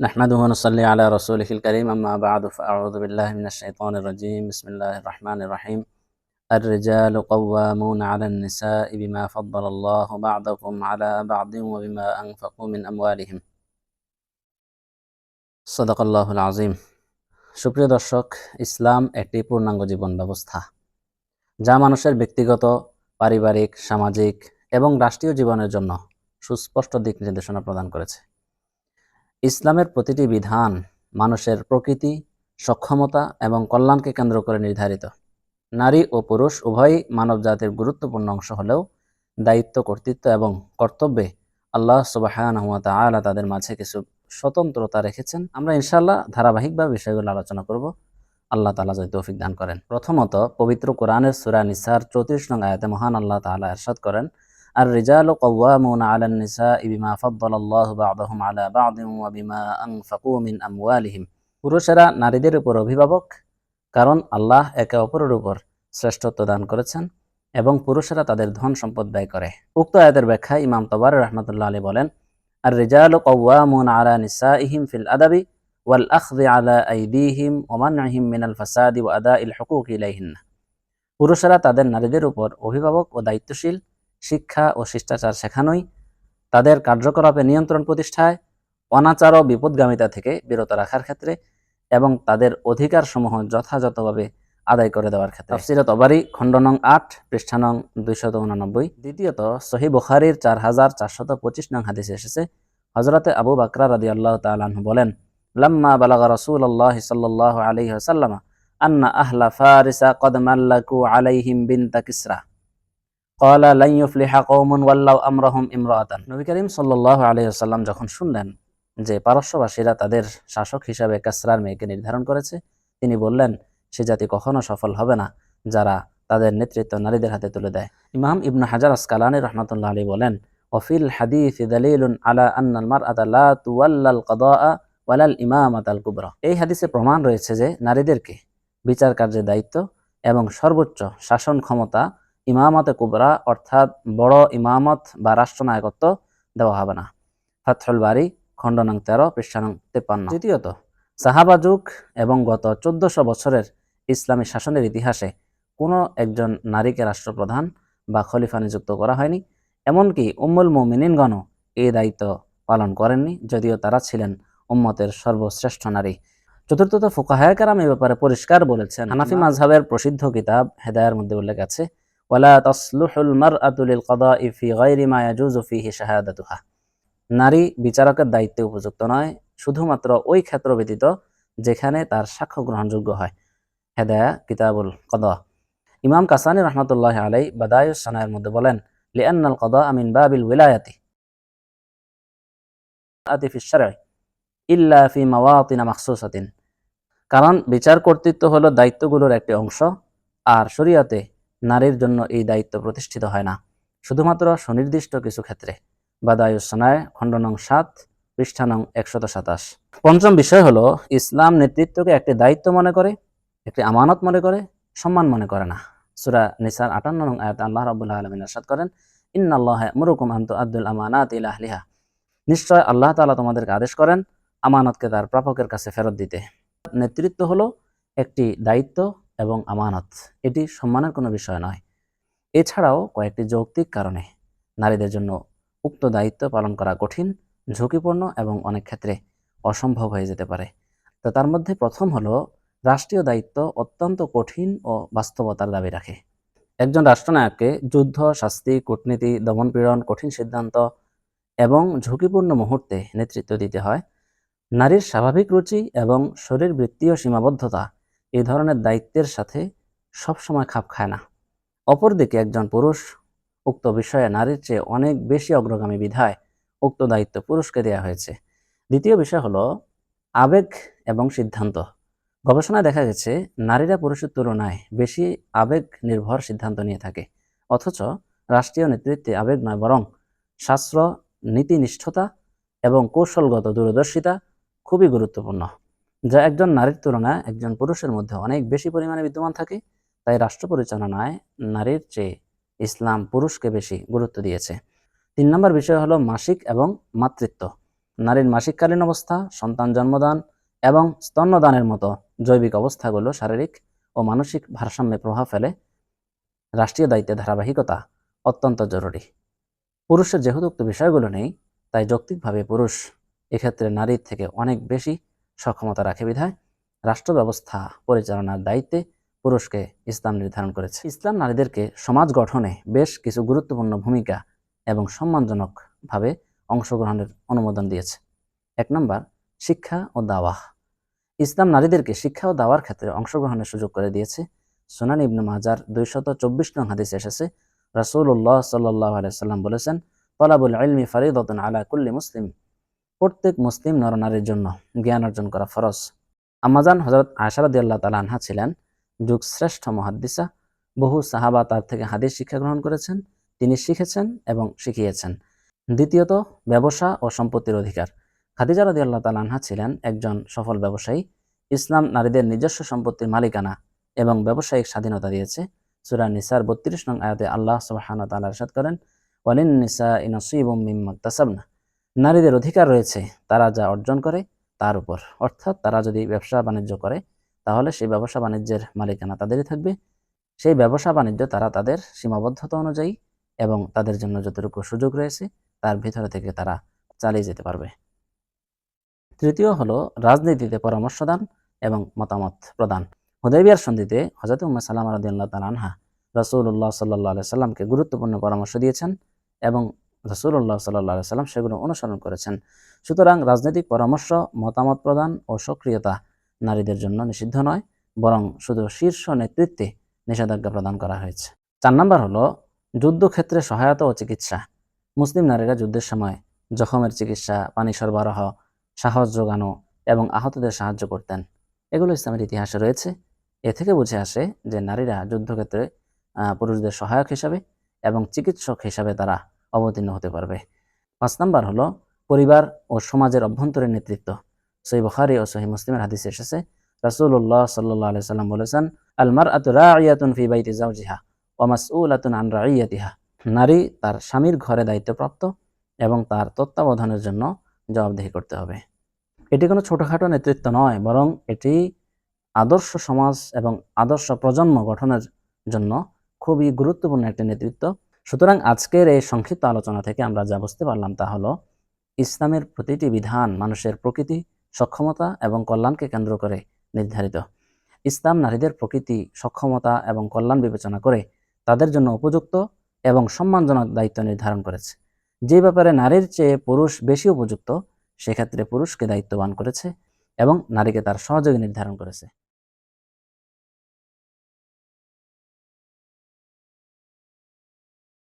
نحمده ونصلي على رسوله الكريم أما بعد فأعوذ بالله من الشيطان الرجيم بسم الله الرحمن الرحيم الرجال قوامون على النساء بما فضل الله بعضكم على بعض وبما أنفقوا من أموالهم صدق الله العظيم সুপ্রিয় দর্শক ইসলাম একটি পূর্ণাঙ্গ জীবন ব্যবস্থা যা মানুষের ব্যক্তিগত পারিবারিক সামাজিক এবং রাষ্ট্রীয় জীবনের জন্য সুস্পষ্ট দিক নির্দেশনা প্রদান করেছে ইসলামের প্রতিটি বিধান মানুষের প্রকৃতি, সক্ষমতা এবং কল্যাণকে কেন্দ্র করে নির্ধারিত। নারী ও পুরুষ উভয়ই মানবজাতির গুরুত্বপূর্ণ অংশ হলেও দায়িত্ব, কর্তৃত্ব এবং কর্তব্যে আল্লাহ সুবাহানহমত আলা তাদের মাঝে কিছু স্বতন্ত্রতা রেখেছেন। আমরা ইনশাল্লাহ ধারাবাহিকভাবে বিষয়গুলো আলোচনা করব। আল্লাহ তালা যদি তৌফিক দান করেন। প্রথমত, পবিত্র কোরআনের সুরা নিসার চৌত্রিশ নং আয়াতে মহান আল্লাহ তাআলা এরশাদ করেন আর রিজালু কওয়ামুন আলান নিসাই বিমা ফাদ্দালাল্লাহু বা'দাহুম আলা বা'দিন ওয়া বিমা আনফাকু মিন আমওয়ালিহিম পুরুষেরা নারীদের উপর অভিভাবক, কারণ আল্লাহ একে অপরের উপর শ্রেষ্ঠত্ব দান করেছেন এবং পুরুষেরা তাদের ধন সম্পদ ব্যয় করে। উক্ত আয়াতের ব্যাখ্যায় ইমাম তবার রহমতুল্লাহ আলী বলেন আর রিজালু কওয়ামুন আলা নিসাইহিম ফিল আদাবি ওয়াল আখযি আলা আইদিহিম ওয়া মানহিম মিনাল ফাসাদি ওয়া আদাইল হুকুক ইলাইহিন্না পুরুষেরা তাদের নারীদের উপর অভিভাবক ও দায়িত্বশীল শিক্ষা ও শিষ্টাচার শেখানোই তাদের কার্যকলাপে নিয়ন্ত্রণ প্রতিষ্ঠায় অনাচার ও বিপদগামিতা থেকে বিরত রাখার ক্ষেত্রে এবং তাদের অধিকারসমূহ যথাযথভাবে আদায় করে দেওয়ার ক্ষেত্রে। তফসিরত অবারি খণ্ড নং আট পৃষ্ঠা নং দুইশত উনানব্বই। দ্বিতীয়ত সহি বুখারির চার হাজার চারশত পঁচিশ নং হাদিসে এসেছে হজরতে আবু বাকরা রাদি আল্লাহ তালাহু বলেন লাম্মা বালাগা রসুল আল্লাহ সাল্লাহ আলহি সাল্লামা আন্না আহলা ফারিসা কদ মাল্লাকু আলাইহিম বিনতা কিসরা। কলা লাইফ লাইফলিহা কৌমন ওয়াল্লাহ আমরাহম ইমরাতান নবী করিম সাল্লাহ আলহিহাল্লাম যখন শুনলেন যে পারস্যবাসীরা তাদের শাসক হিসাবে কাসরার মেয়েকে নির্ধারণ করেছে, তিনি বললেন, সে জাতি কখনো সফল হবে না, যারা তাদের নেতৃত্ব নারীদের হাতে তুলে দেয়। ইমাম ইবনু হাজার আসকালানি রহমতুল্লাহ আলী বলেন, ওফিল হাদি দলিলুন আলা আন্নাল মার আদাল্লা তুয়াল্লাল কদা ওয়ালাল ইমাম আতাল কুবরা. এই হাদিসে প্রমাণ রয়েছে যে নারীদেরকে বিচার কার্যের দায়িত্ব এবং সর্বোচ্চ শাসন ক্ষমতা ইমামতে কুবরা অর্থাৎ বড় ইমামত বা রাষ্ট্রনায়কত্ব দেওয়া হবে না। ফাথুল বাড়ি খণ্ড নং তেরো পৃষ্ঠা নং তেপান্ন তৃতীয়ত সাহাবা যুগ এবং গত চোদ্দশো বছরের ইসলামী শাসনের ইতিহাসে কোনো একজন নারীকে রাষ্ট্রপ্রধান বা খলিফা নিযুক্ত করা হয়নি। এমনকি উম্মুল মুমিনিনগণও এই দায়িত্ব পালন করেননি যদিও তারা ছিলেন উম্মতের সর্বশ্রেষ্ঠ নারী। চতুর্থত ফুকাহায়কারাম এ ব্যাপারে পরিষ্কার বলেছেন হানাফি মাঝহাবের প্রসিদ্ধ কিতাব হেদায়ের মধ্যে উল্লেখ আছে। ওয়ালা তসলুহুল মারআতু লিল কদাই ফি গায়রি মা ইয়াজুজু ফিহি শাহাদাতুহা। নারী বিচারকের দায়িত্বে উপযুক্ত নয়, শুধুমাত্র ওই ক্ষেত্র ব্যতীত যেখানে তার সাক্ষ্য গ্রহণযোগ্য হয়। হেদায়া কিতাবুল কদা। ইমাম কাসানি রহমতুল্লাহ আলাই বাদায়ুস সানায়ের মধ্যে বলেন, লিআন্নাল কদা আমিন বাবিল উলায়াতি ইল্লা ফি মাওয়াতিনা মাখসুসাতিন। কারণ বিচার কর্তৃত্ব হলো দায়িত্বগুলোর একটি অংশ, আর শরীয়তে নারীর জন্য এই দায়িত্ব প্রতিষ্ঠিত হয় না। শুধুমাত্র সুনির্দিষ্ট কিছু ক্ষেত্রে। বাদায়ুসনায় খণ্ড নং সাত পৃষ্ঠা নং একশত সাতাশ। পঞ্চম বিষয় হলো, ইসলাম নেতৃত্বকে একটি দায়িত্ব মনে করে, একটি আমানত মনে করে, সম্মান মনে করে না। সুরা নিসার আটান্ন নং আয়াত আল্লাহ রাবুল্লাহ আলমিন আরশাদ করেন, ইন্নাল্লাহ মুরুকুম আন্তু আব্দুল আমানাত ইলাহলিহা নিশ্চয় আল্লাহ তাআলা তোমাদেরকে আদেশ করেন, আমানতকে তার প্রাপকের কাছে ফেরত দিতে। নেতৃত্ব হলো একটি দায়িত্ব এবং আমানত। এটি সম্মানের কোনো বিষয় নয়। এছাড়াও কয়েকটি যৌক্তিক কারণে নারীদের জন্য উক্ত দায়িত্ব পালন করা কঠিন, ঝুঁকিপূর্ণ এবং অনেক ক্ষেত্রে অসম্ভব হয়ে যেতে পারে। তো তার মধ্যে প্রথম হলো, রাষ্ট্রীয় দায়িত্ব অত্যন্ত কঠিন ও বাস্তবতার দাবি রাখে। একজন রাষ্ট্রনায়ককে যুদ্ধ, শাস্তি, কূটনীতি, দমনপীড়ন, কঠিন সিদ্ধান্ত এবং ঝুঁকিপূর্ণ মুহূর্তে নেতৃত্ব দিতে হয়। নারীর স্বাভাবিক রুচি এবং শরীরবৃত্তীয় সীমাবদ্ধতা এই ধরনের দায়িত্বের সাথে সবসময় খাপ খায় না। অপরদিকে একজন পুরুষ উক্ত বিষয়ে নারীর চেয়ে অনেক বেশি অগ্রগামী বিধায় উক্ত দায়িত্ব পুরুষকে দেওয়া হয়েছে। দ্বিতীয় বিষয় হলো আবেগ এবং সিদ্ধান্ত। গবেষণায় দেখা গেছে, নারীরা পুরুষের তুলনায় বেশি আবেগ নির্ভর সিদ্ধান্ত নিয়ে থাকে। অথচ রাষ্ট্রীয় নেতৃত্বে আবেগ নয়, বরং শাস্ত্র, নীতিনিষ্ঠতা এবং কৌশলগত দূরদর্শিতা খুবই গুরুত্বপূর্ণ। যা একজন নারীর তুলনায় একজন পুরুষের মধ্যে অনেক বেশি পরিমাণে বিদ্যমান থাকে, তাই রাষ্ট্র পরিচালনায় নারীর চেয়ে ইসলাম পুরুষকে বেশি গুরুত্ব দিয়েছে। তিন নম্বর বিষয় হলো মাসিক এবং মাতৃত্ব। নারীর মাসিককালীন অবস্থা, সন্তান জন্মদান এবং স্তন্যদানের মতো জৈবিক অবস্থাগুলো শারীরিক ও মানসিক ভারসাম্যে প্রভাব ফেলে। রাষ্ট্রীয় দায়িত্বে ধারাবাহিকতা অত্যন্ত জরুরি। পুরুষের যেহেতু উক্ত বিষয়গুলো নেই, তাই যৌক্তিকভাবে পুরুষ এক্ষেত্রে নারীর থেকে অনেক বেশি সক্ষমতা রাখে বিধায় রাষ্ট্র ব্যবস্থা পরিচালনার দায়িত্বে পুরুষকে ইসলাম নির্ধারণ করেছে। ইসলাম নারীদেরকে সমাজ গঠনে বেশ কিছু গুরুত্বপূর্ণ ভূমিকা এবং সম্মানজনকভাবে অংশগ্রহণের অনুমোদন দিয়েছে। এক নম্বর, শিক্ষা ও দাওয়াহ। ইসলাম নারীদেরকে শিক্ষা ও দাওয়ার ক্ষেত্রে অংশগ্রহণের সুযোগ করে দিয়েছে। সোনান ইবনু মাজার দুইশত চব্বিশ নং হাদিসে এসেছে, রাসূলুল্লাহ সাল্লাহ আলাইসাল্লাম বলেছেন, তলাবুল ইলমি ফারিদতুন আলা কুল্লি মুসলিম। প্রত্যেক মুসলিম নরনারীর জন্য জ্ঞান অর্জন করা ফরজ। আমাজান হজরত আশারদি আল্লাহ তালা আনহা ছিলেন যুগ শ্রেষ্ঠ মহাদ্দিসা। বহু সাহাবা তার থেকে হাদিস শিক্ষা গ্রহণ করেছেন, তিনি শিখেছেন এবং শিখিয়েছেন। দ্বিতীয়ত, ব্যবসা ও সম্পত্তির অধিকার। খাদিজা রদি আল্লাহ তালা আনহা ছিলেন একজন সফল ব্যবসায়ী। ইসলাম নারীদের নিজস্ব সম্পত্তির মালিকানা এবং ব্যবসায়িক স্বাধীনতা দিয়েছে। সুরা নিসার বত্রিশ নং আয়াতে আল্লাহ সুবাহান তালা ইরশাদ করেন, ওয়ালিন নিসা ইনসিবম মিম্মাক্তাসাবনা। নারীদের অধিকার রয়েছে, তারা যা অর্জন করে তার উপর। অর্থাৎ তারা যদি ব্যবসা বাণিজ্য করে, তাহলে সেই ব্যবসা বাণিজ্যের মালিকানা তাদেরই থাকবে। সেই ব্যবসা বাণিজ্য তারা তাদের সীমাবদ্ধতা অনুযায়ী এবং তাদের জন্য যতটুকু সুযোগ রয়েছে, তার ভিতরে থেকে তারা চালিয়ে যেতে পারবে। তৃতীয় হলো রাজনীতিতে পরামর্শদান এবং মতামত প্রদান। হুদাইবিয়ার সন্ধিতে হজরত উম্মা সাল্লাম রাদিয়াল্লাহ তাআলা আনহা রাসূলুল্লাহ সাল্লাল্লাহু সাল্লামকে গুরুত্বপূর্ণ পরামর্শ দিয়েছেন এবং রাসূলুল্লাহ সাল্লাল্লাহু আলাইহি সাল্লাম সেগুলো অনুসরণ করেছেন। সুতরাং রাজনৈতিক পরামর্শ, মতামত প্রদান ও সক্রিয়তা নারীদের জন্য নিষিদ্ধ নয়, বরং শুধু শীর্ষ নেতৃত্বে নিষেধাজ্ঞা প্রদান করা হয়েছে। চার নম্বর হলো, যুদ্ধক্ষেত্রে সহায়তা ও চিকিৎসা। মুসলিম নারীরা যুদ্ধের সময় জখমের চিকিৎসা, পানি সরবরাহ, সাহস যোগানো এবং আহতদের সাহায্য করতেন। এগুলো ইসলামের ইতিহাসে রয়েছে। এ থেকে বুঝে আসে যে নারীরা যুদ্ধক্ষেত্রে পুরুষদের সহায়ক হিসাবে এবং চিকিৎসক হিসাবে তারা অবতীর্ণ হতে পারবে। পাঁচ নাম্বার হলো, পরিবার ও সমাজের অভ্যন্তরীণ নেতৃত্ব। সহি বখারি ও সহি মুসলিমের হাদিসে এসেছে, রাসূলুল্লাহ সাল্লাহ আলি সাল্লাম বলেছেন আলমার আতু রাইয়াতুন ফি বাইতি জাওজিহা উল আতুন আন রাইয়াতিহা। নারী তার স্বামীর ঘরে দায়িত্বপ্রাপ্ত এবং তার তত্ত্বাবধানের জন্য জবাবদিহি করতে হবে। এটি কোনো ছোটখাটো নেতৃত্ব নয়, বরং এটি আদর্শ সমাজ এবং আদর্শ প্রজন্ম গঠনের জন্য খুবই গুরুত্বপূর্ণ একটি নেতৃত্ব। সুতরাং আজকের এই সংক্ষিপ্ত আলোচনা থেকে আমরা যা বুঝতে পারলাম তা হলো, ইসলামের প্রতিটি বিধান মানুষের প্রকৃতি, সক্ষমতা এবং কল্যাণকে কেন্দ্র করে নির্ধারিত। ইসলাম নারীদের প্রকৃতি, সক্ষমতা এবং কল্যাণ বিবেচনা করে তাদের জন্য উপযুক্ত এবং সম্মানজনক দায়িত্ব নির্ধারণ করেছে। যে ব্যাপারে নারীর চেয়ে পুরুষ বেশি উপযুক্ত, সেক্ষেত্রে পুরুষকে দায়িত্ববান করেছে এবং নারীকে তার সহযোগী নির্ধারণ করেছে।